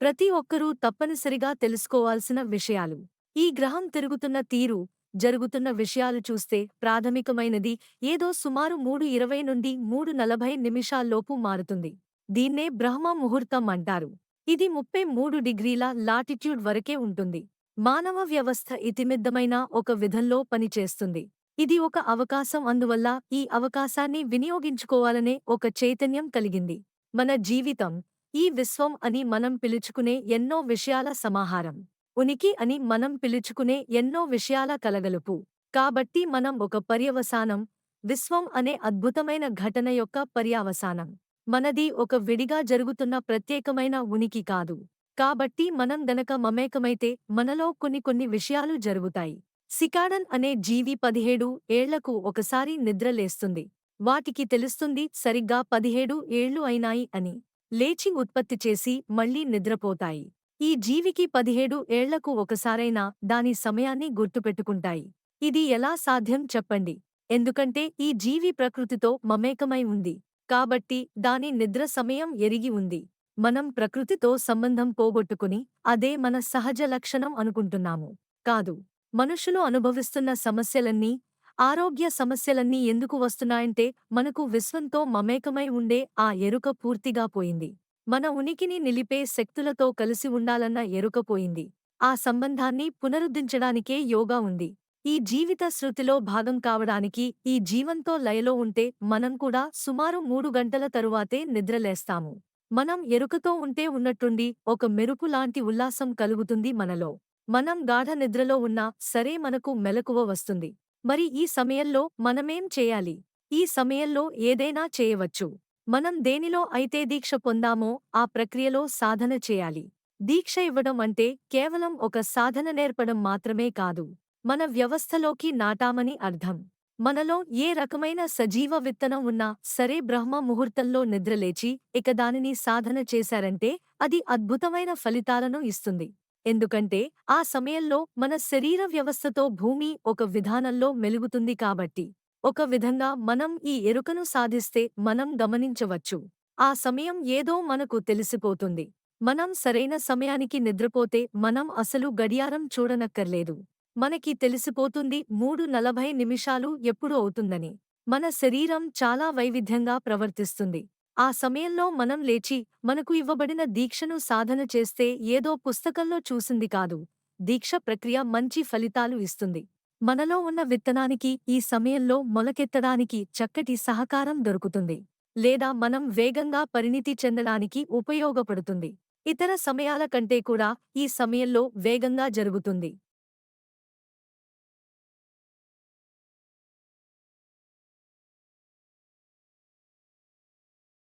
ప్రతి ఒక్కరూ తప్పనిసరిగా తెలుసుకోవాల్సిన విషయాలు. ఈ గ్రహం తిరుగుతున్న తీరు జరుగుతున్న విషయాలు చూస్తే ప్రాథమికమైనది ఏదో సుమారు మూడు ఇరవై నుండి మూడు నలభై నిమిషాల్లోపు మారుతుంది. దీన్నే బ్రహ్మ ముహూర్తం అంటారు. ఇది ముప్పై మూడు డిగ్రీల లాటిట్యూడ్ వరకే ఉంటుంది. మానవ వ్యవస్థ ఇతిమిద్దమైన ఒక విధంలో పనిచేస్తుంది. ఇది ఒక అవకాశం అందువల్ల ఈ అవకాశాన్ని వినియోగించుకోవాలనే ఒక చైతన్యం కలిగింది. మన జీవితం ఈ విశ్వం అని మనం పిలుచుకునే ఎన్నో విషయాల సమాహారం. ఉనికి అని మనం పిలుచుకునే ఎన్నో విషయాల కలగలుపు. కాబట్టి మనం ఒక పర్యవసానం విశ్వం అనే అద్భుతమైన ఘటన యొక్క పర్యావసానం. మనది ఒక విడిగా జరుగుతున్న ప్రత్యేకమైన ఉనికి కాదు. కాబట్టి మనం గనక మమేకమైతే మనలో కొన్ని కొన్ని విషయాలు జరుగుతాయి. సికాడన్ అనే జీవి పదిహేడు ఏళ్ళకు ఒకసారి నిద్రలేస్తుంది వాటికి తెలుస్తుంది సరిగ్గా పదిహేడు ఏళ్ళు అయినాయి అని. లేచి ఉత్పత్తి చేసి మళ్ళీ నిద్రపోతాయి. ఈ జీవికి పదిహేడు ఏళ్ళకు ఒకసారైనా దాని సమయాన్ని గుర్తుపెట్టుకుంటాయి. ఇది ఎలా సాధ్యం చెప్పండి. ఎందుకంటే ఈ జీవి ప్రకృతితో మమేకమై ఉంది. కాబట్టి దాని నిద్ర సమయం ఎరిగి ఉంది. మనం ప్రకృతితో సంబంధం పోగొట్టుకుని అదే మన సహజ లక్షణం అనుకుంటున్నాము. కాదు. మనుషులు అనుభవిస్తున్న సమస్యలన్నీ ఆరోగ్య సమస్యలన్నీ ఎందుకు వస్తున్నాయంటే మనకు విశ్వంతో మమేకమై ఉండే ఆ ఎరుక పూర్తిగా పోయింది. మన ఉనికిని నిలిపే శక్తులతో కలిసి ఉండాలన్న ఎరుక పోయింది. ఆ సంబంధాన్ని పునరుద్ధరించడానికే యోగా ఉంది. ఈ జీవిత శృతిలో భాగం కావడానికి ఈ జీవంతో లయలో ఉంటే మనం కూడా సుమారు మూడు గంటల తరువాతే నిద్రలేస్తాము. మనం ఎరుకతో ఉంటే ఉన్నట్టుండి ఒక మెరుపు లాంటి ఉల్లాసం కలుగుతుంది మనలో. మనం గాఢ నిద్రలో ఉన్నా సరే మనకు మెలకువ వస్తుంది. మరి ఈ సమయంలో మనమేం చేయాలి? ఈ సమయంలో ఏదైనా చేయవచ్చు. మనం దేనిలో అయితే దీక్ష పొందామో ఆ ప్రక్రియలో సాధన చేయాలి. దీక్ష ఇవ్వడం అంటే కేవలం ఒక సాధన నేర్పడం మాత్రమే కాదు. మన వ్యవస్థలోకి నాటామని అర్థం. మనలో ఏ రకమైన సజీవ విత్తనం ఉన్నా సరే బ్రహ్మ ముహూర్తంలో నిద్రలేచి ఇక దానిని సాధన చేశారంటే అది అద్భుతమైన ఫలితాలను ఇస్తుంది. ఎందుకంటే ఆ సమయంలో మన శరీర వ్యవస్థతో భూమి ఒక విధానంలో మెలుగుతుంది కాబట్టి. ఒక విధంగా మనం ఈ ఎరుకను సాధిస్తే మనం గమనించవచ్చు. ఆ సమయం ఏదో మనకు తెలిసిపోతుంది. మనం సరైన సమయానికి నిద్రపోతే మనం అసలు గడియారం చూడనక్కర్లేదు. మనకి తెలిసిపోతుంది మూడు నలభై నిమిషాలు ఎప్పుడు అవుతుందని. మన శరీరం చాలా వైవిధ్యంగా ప్రవర్తిస్తుంది. ఆ సమయంలో మనం లేచి మనకు ఇవ్వబడిన దీక్షను సాధన చేస్తే ఏదో పుస్తకంలో చూసింది కాదు. దీక్ష ప్రక్రియ మంచి ఫలితాలు ఇస్తుంది. మనలో ఉన్న విత్తనానికి ఈ సమయంలో మొలకెత్తడానికి చక్కటి సహకారం దొరుకుతుంది. లేదా మనం వేగంగా పరిణితి చెందడానికి ఉపయోగపడుతుంది. ఇతర సమయాల కంటే కూడా ఈ సమయంలో వేగంగా జరుగుతుంది.